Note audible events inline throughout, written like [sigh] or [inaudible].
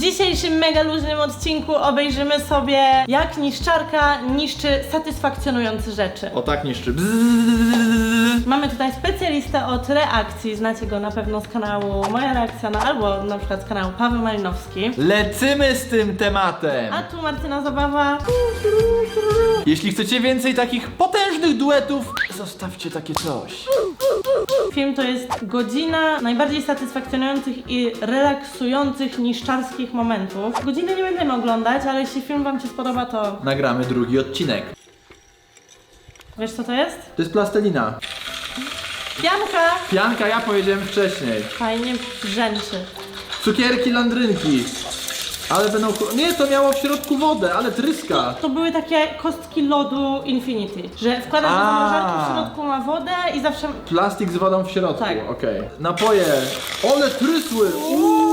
dzisiejszym mega luźnym odcinku obejrzymy sobie, jak niszczarka niszczy satysfakcjonujące rzeczy. O tak niszczy. Mamy tutaj specjalistę od reakcji, znacie go na pewno z kanału Moja Reakcja, na, albo na przykład z kanału Paweł Malinowski. Lecimy z tym tematem! A tu Martyna Zabawa. Jeśli chcecie więcej takich potężnych duetów, zostawcie takie coś. Film to jest godzina najbardziej satysfakcjonujących i relaksujących niszczarskich momentów. Godziny nie będziemy oglądać, ale jeśli film wam się spodoba, to Nagramy drugi odcinek. wiesz co to jest? To jest plastelina. Pianka! Pianka ja powiedziałem wcześniej. Fajnie brzęczy. Cukierki, landrynki. Ale będą... Nie, to miało w środku wodę, ale tryska. To były takie kostki lodu Infinity, że wkładasz do A. zamrażarki, w środku ma wodę i zawsze... Plastik z wodą w środku, Tak. okej. Napoje. Ole trysły! Uuu.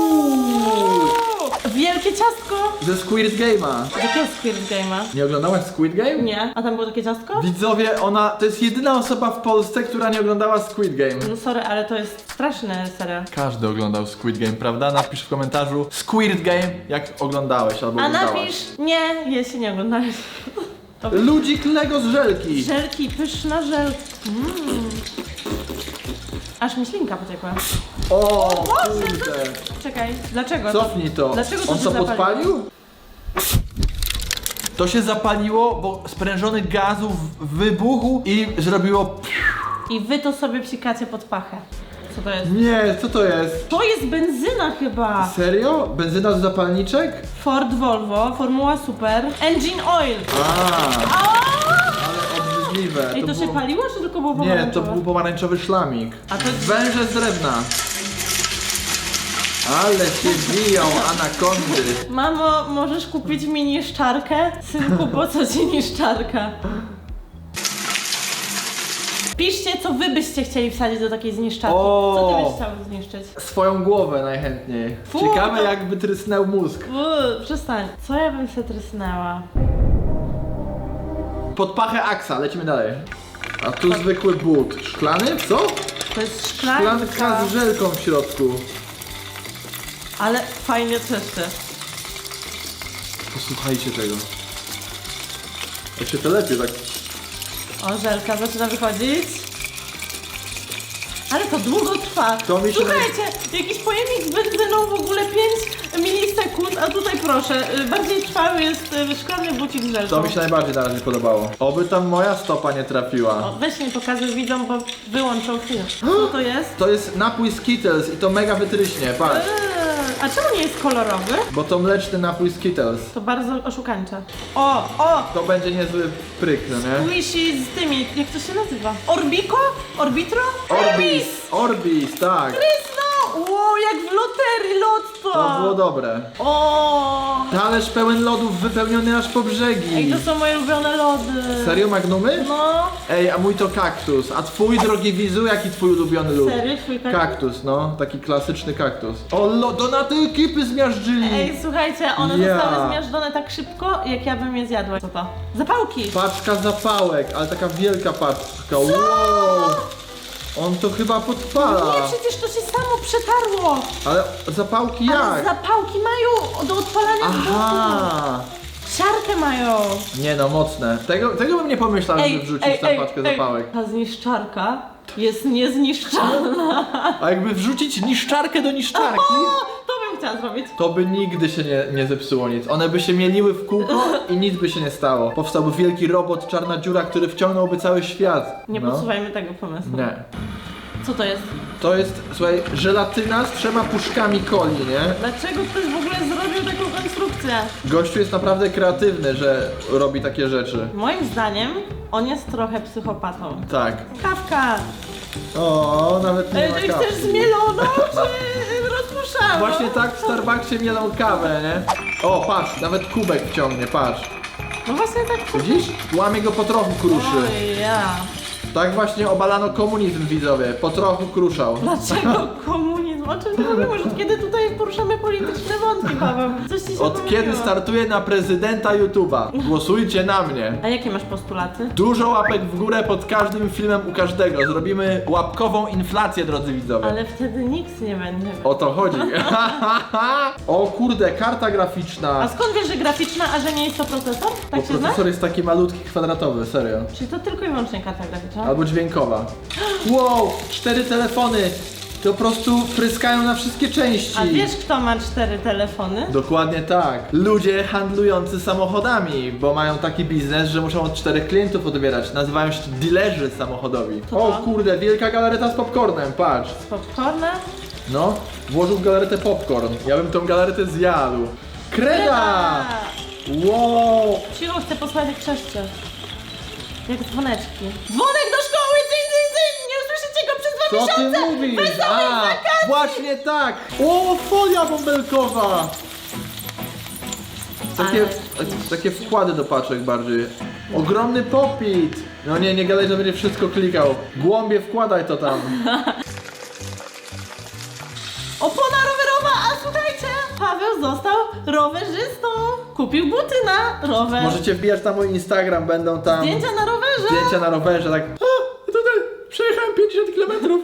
Wielkie ciastko! Ze Squid Game'a. Jakie jest Squid Game'a? Nie oglądałaś Squid Game? Nie. A tam było takie ciastko? Widzowie, ona to jest jedyna osoba w Polsce, która nie oglądała Squid Game. No sorry, ale to jest straszny serial. Każdy oglądał Squid Game, prawda? Napisz w komentarzu Squid Game, jak oglądałeś albo A oglądałaś. napisz nie, jeśli nie oglądałeś. Ludzik Lego z żelki. Żelki, pyszna żel. Mm. Aż mi ślinka pociekła. O, kurde. Czekaj, dlaczego? Cofnij to. Dlaczego to On się co zapaliło? podpalił? To się zapaliło, bo sprężony gazów wybuchł i zrobiło... I wy to sobie psikacie pod pachę. Co to jest? Nie, co to jest? To jest benzyna chyba. Serio? Benzyna z zapalniczek? Ford Volvo, Formuła Super, Engine Oil. A, A! Obrzydliwe. Ej, to, się było- paliło, czy tylko było Nie, to pomarańczowe? był pomarańczowy szlamik. A to jest- Węże z drewna. Ale się biją anakondy. Mamo, możesz kupić mi niszczarkę? Synku, po co ci niszczarka? Piszcie, co wy byście chcieli wsadzić do takiej zniszczarki. O! Co ty byś chciał zniszczyć? Swoją głowę najchętniej. Fu, Ciekawe to- jakby trysnął mózg. Uuu, przestań. Co ja bym się trysnęła? Pod pachę Aksa, lecimy dalej. A tu zwykły but. Szklany? Co? To jest szklanka, Szklanka z żelką w środku. ale fajnie czyszczy. Posłuchajcie tego. Jak się to lepiej tak. O, żelka zaczyna wychodzić. Ale to długo trwa. To mi się Słuchajcie, jakiś pojemnik z benzyną w ogóle 5 milisekund, a tutaj proszę, y, bardziej trwały jest y, szklany bucik z żelką. To mi się najbardziej na razie podobało. Oby tam moja stopa nie O, trafiła. weź mi pokazuj widzom, bo wyłączą film. Co to jest? To jest napój Skittles i to mega wytryśnie, patrz. A czemu nie jest kolorowy? Bo to mleczny napój Skittles. To bardzo oszukańcze. O, o! To będzie niezły pryk, no nie? Squishy z tymi, jak to się nazywa? Orbiko? Orbitro? Orbis! Orbis, tak. To było dobre. O! Talerz pełen lodów wypełniony aż po Ej, brzegi. to są moje ulubione lody. Serio, Magnumy? No. Ej, a mój to kaktus. A twój, drogi widzu, jaki twój ulubiony lód? Serio, twój kaktus? Kaktus, no. Taki klasyczny kaktus. O, lo, donaty ekipy zmiażdżyli. Ej, słuchajcie, one Ja. zostały zmiażdżone tak szybko, jak ja bym je zjadła. Co to? Zapałki! Paczka zapałek, ale taka wielka paczka. Wow. On to chyba podpala. Nie, przecież to się samo przetarło! Ale zapałki Ale jak? zapałki mają do odpalania boku. Aha. Siarkę mają! Nie no, mocne. Tego, tego bym nie pomyślał, żeby wrzucić na paczkę zapałek. Ta zniszczarka jest niezniszczalna. A jakby wrzucić niszczarkę do niszczarki, O, to chciała zrobić. to by nigdy się nie, nie zepsuło nic. One by się mieliły w kółko i nic by się nie stało. Powstałby wielki robot, czarna dziura, który wciągnąłby cały świat. Nie No. podsuwajmy tego pomysłu. Nie. Co to jest? To jest, słuchaj, żelatyna z trzema puszkami coli, nie? Dlaczego ktoś w ogóle zrobił taką konstrukcję? Gościu jest naprawdę kreatywny, że robi takie rzeczy. Moim zdaniem on jest trochę psychopatą. Tak. Kawka! O, nawet nie Ej, ma kawy. chcesz zmieloną czy [laughs] rozpuszczaną? Właśnie tak w Starbucksie mielą kawę, nie? O, patrz, nawet kubek wciągnie, patrz. No właśnie tak. Widzisz? Łamie go po trochu kruszy. Oj, ja. Tak właśnie obalano komunizm widzowie, po trochu kruszał. Dlaczego komunizm? O czym ty mówisz? Od kiedy tutaj poruszamy polityczne wątki, Paweł? Coś ci się Od pomyliło. kiedy startuję na prezydenta YouTube'a? Głosujcie na mnie. A jakie masz postulaty? Dużo łapek w górę pod każdym filmem u każdego. Zrobimy łapkową inflację, drodzy widzowie. Ale wtedy nikt nie będzie. O to chodzi. [laughs] o kurde, karta A graficzna. skąd wiesz, że graficzna, a że nie jest to procesor? Bo Tak się zna? procesor jest taki malutki, kwadratowy, serio. Czyli to tylko i wyłącznie karta graficzna? Albo dźwiękowa. Wow, cztery telefony. To po prostu pryskają na wszystkie części. A wiesz, kto ma cztery telefony? Dokładnie tak. Ludzie handlujący samochodami, bo mają taki biznes, że muszą od czterech klientów odbierać. Nazywają się dealerzy samochodowi. To O to? kurde, wielka galareta z popcornem, patrz. Z popcornem? No, włożył w galaretę popcorn. Ja bym tą galaretę zjadł. Kreda! Wow! Cicho, chcę posłuchać jak trzeszcze. Jak dzwoneczki. Dzwonek do szkoły! Dzyń, dzyń, dzyń! Nie usłyszycie go przez dwa Co ty miesiące! mówisz? Wesołych wakacji! właśnie tak! O, folia bąbelkowa! Takie, takie wkłady do paczek bardziej. Ogromny popit! No nie, nie gadaj, że będzie wszystko klikał. Głąbie wkładaj to tam. Opona został rowerzystą! Kupił buty na rower. Możecie wbijać na mój Instagram, będą tam Zdjęcia na rowerze! zdjęcia na rowerze, tak. A, tutaj przejechałem 50 km.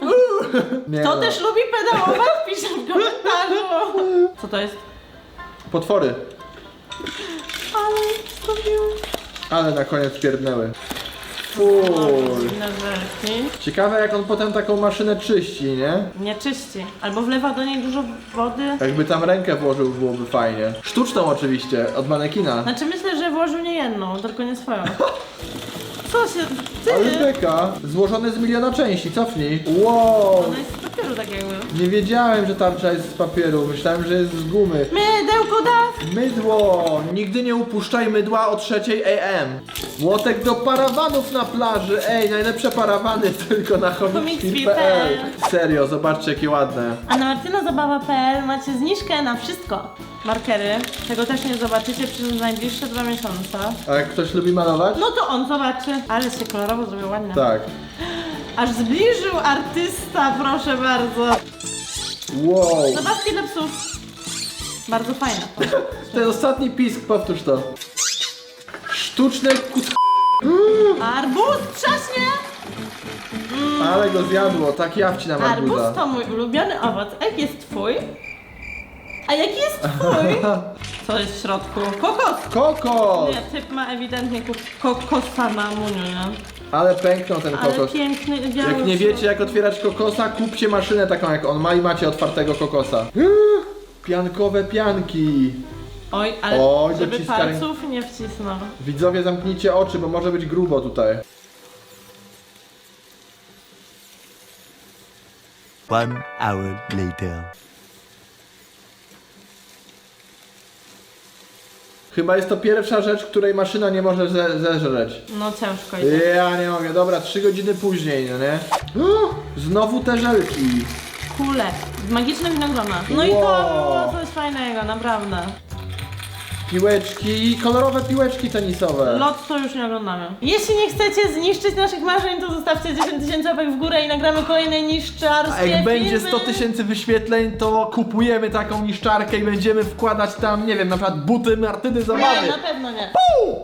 [laughs] Nie Kto no. też lubi pedałować? [laughs] Pisze w komentarzu. Co to jest? Potwory. Ale zrobił... Ale na koniec pierdnęły. Fuj. Dziwne żelki. Ciekawe jak on potem taką maszynę czyści, nie? Nie czyści. Albo wlewa do niej dużo wody. Jakby tam rękę włożył, byłoby fajnie. Sztuczną oczywiście, od manekina. Znaczy myślę, że włożył nie jedną, tylko nie swoją. Co się... Ty! Ale beka, złożony z miliona części, cofnij. Wow! Ona jest z papieru tak jakby. Nie wiedziałem, że tarcza jest z papieru, myślałem, że jest z gumy. Mydełko daw! Mydło! Nigdy nie upuszczaj mydła o trzeciej AM. Młotek do parawanów na plaży. Ej, najlepsze parawany [laughs] tylko na chomicfeed.pl Serio, zobaczcie jakie ładne. A na martynazabawa.pl macie zniżkę na wszystko. Markery. Tego też nie zobaczycie przez najbliższe dwa miesiące. A jak ktoś lubi malować? No to on zobaczy. Ale się kolorowo zrobił ładnie. Tak. Aż zbliżył artysta, proszę bardzo. Wow. Zabawki dla psów. Bardzo fajne. [laughs] Ten ostatni pisk, powtórz to. Sztuczne kus... Arbuz trzaśnie! Ale go zjadło, tak ja wcinam Arbuz arbuza. to mój ulubiony owoc. Jaki jest twój? A jaki jest twój? [laughs] Co jest w środku? Kokos! Kokos! Nie, typ ma ewidentnie kok- kokosa na muniu, nie? Ale pęknął ten Ale kokos. piękny, biały Jak nie wiecie jak otwierać kokosa, kupcie maszynę taką jak on ma i macie otwartego kokosa. Piankowe pianki. Oj, ale Oj, żeby dociskaj. palców nie wcisnął. Widzowie zamknijcie oczy, bo może być grubo tutaj. One hour later. Chyba jest to pierwsza rzecz, której maszyna nie może ze zeżreć. No ciężko idzie. Ja nie mogę, dobra, trzy godziny później, no nie? O, znowu te żelki. Kule. Magiczne winogrona. No i to Wow. było coś fajnego, naprawdę. Piłeczki, kolorowe piłeczki tenisowe. Lot to już nie oglądamy. Jeśli nie chcecie zniszczyć naszych marzeń, to zostawcie 10 tysięcy łapek w górę i nagramy kolejne niszczarskie A jak będzie filmy. 100 tysięcy wyświetleń, to kupujemy taką niszczarkę i będziemy wkładać tam, nie wiem, na przykład buty Martyny Zabawy. Nie, na pewno nie.